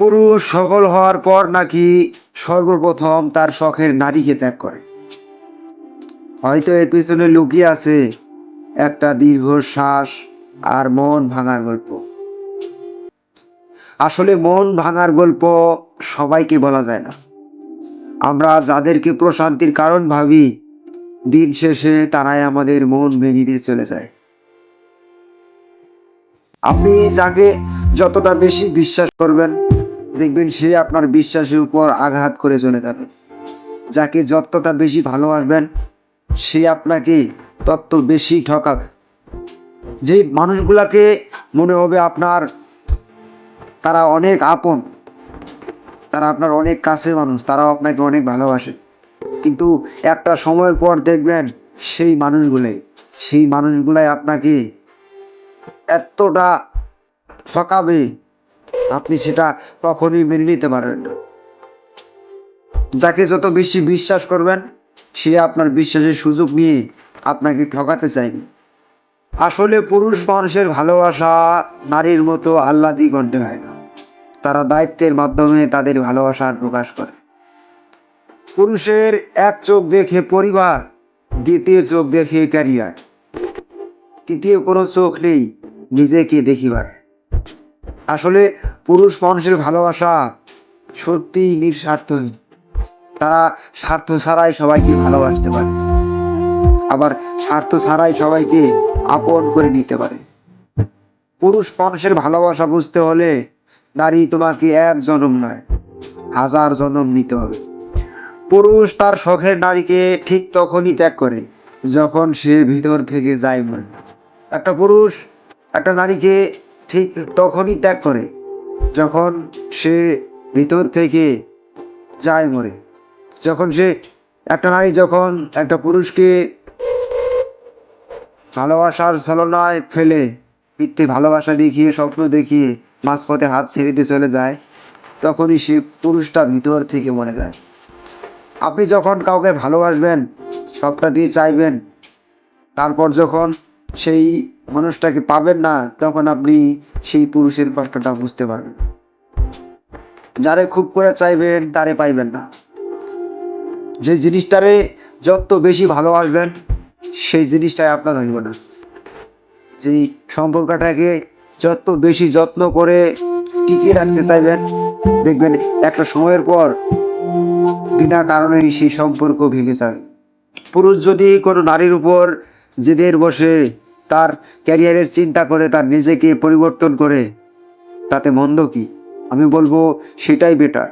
পুরুষ সফল হওয়ার পর নাকি সর্বপ্রথম তার শখের নারীকে ত্যাগ করে। হয়তো এর পিছনে লুকিয়ে আছে একটা দীর্ঘ শ্বাস আর মন ভাঙার গল্প। আসলে মন ভাঙার গল্প সবাইকে বলা যায় না। আমরা যাদেরকে প্রশান্তির কারণ ভাবি, দিন শেষে তারাই আমাদের মন ভেঙে দিয়ে চলে যায়। আপনি যাকে যতটা বেশি বিশ্বাস করবেন দেখবেন সে আপনার বিশ্বাসের উপর আঘাত করে চলে যাবে। যাকে যতটা বেশি ভালোবাসবেন, সে আপনাকে তত বেশি ঠকাবে। যে মানুষগুলাকে মনে হবে আপনার, তারা অনেক আপন, তারা আপনার অনেক কাছের মানুষ, তারাও আপনাকে অনেক ভালোবাসে। কিন্তু একটা সময়ের পর দেখবেন সেই মানুষগুলাই সেই মানুষগুলাই আপনাকে এতটা ঠকাবে আপনি সেটা কখনোই মেনে নিতে পারবেন না। যাকে যত বেশি বিশ্বাস করবেন, সে আপনার বিশ্বাসের সুযোগ নিয়ে আপনাকে ঠকাতে চাইবে। আসলে পুরুষ মানুষের ভালোবাসা নারীর মতো আহ্লাদি কণ্ঠে হয় না। তারা দায়িত্বের মাধ্যমে তাদের ভালোবাসার প্রকাশ করে। পুরুষের এক চোখ দেখে পরিবার, দ্বিতীয় চোখ দেখে ক্যারিয়ার তৃতীয় কোনো চোখ নেই, নিজেকে দেখিবার। আসলে পুরুষ মানুষের ভালোবাসা সত্যিই নিঃস্বার্থহীন। তারা স্বার্থ ছাড়াই সবাইকে ভালোবাসতে পারে। আবার স্বার্থ ছাড়াই সবাইকে আপন করে নিতে পারে। পুরুষ মানুষের ভালোবাসা বুঝতে হলে নারী তোমাকে এক জনম নয়, হাজার জনম নিতে হবে। পুরুষ তার শখের নারীকে ঠিক তখনই ত্যাগ করে, যখন সে ভিতর থেকে যায় মনে। একটা পুরুষ একটা নারীকে ঠিক তখনই ত্যাগ করে, যখন সে ভিতর থেকে যায় মরে। যখন সে একটা নারী, যখন একটা পুরুষকে ভালোবাসার ছলনায় ফেলে মিথ্যে ভালোবাসা দেখিয়ে, স্বপ্ন দেখিয়ে মাঝপথে হাত ছেড়ে চলে যায়, তখনই সে পুরুষটা ভিতর থেকে মরে যায়। আপনি যখন কাউকে ভালোবাসবেন সবটা দিয়ে চাইবেন, তারপর যখন সেই মানুষটাকে পাবেন না, তখন আপনি সেই পুরুষের কষ্টটা বুঝতে পারবেন। যারে খুব করে চাইবেন, তারে পাইবেন না। যে জিনিসটারে যত বেশি ভালোবাসবেন, সেই জিনিসটাই আপনার হইব না। যেই সম্পর্কটাকে যত বেশি যত্ন করে টিকিয়ে রাখতে চাইবেন, দেখবেন একটা সময়ের পর বিনা কারণেই সেই সম্পর্ক ভেঙে যায়। পুরুষ যদি কোনো নারীর উপর জেদের বসে তার ক্যারিয়ারের চিন্তা করে তার নিজেকে পরিবর্তন করে। তাতে মন্দ কি? আমি বলব সেটাই বেটার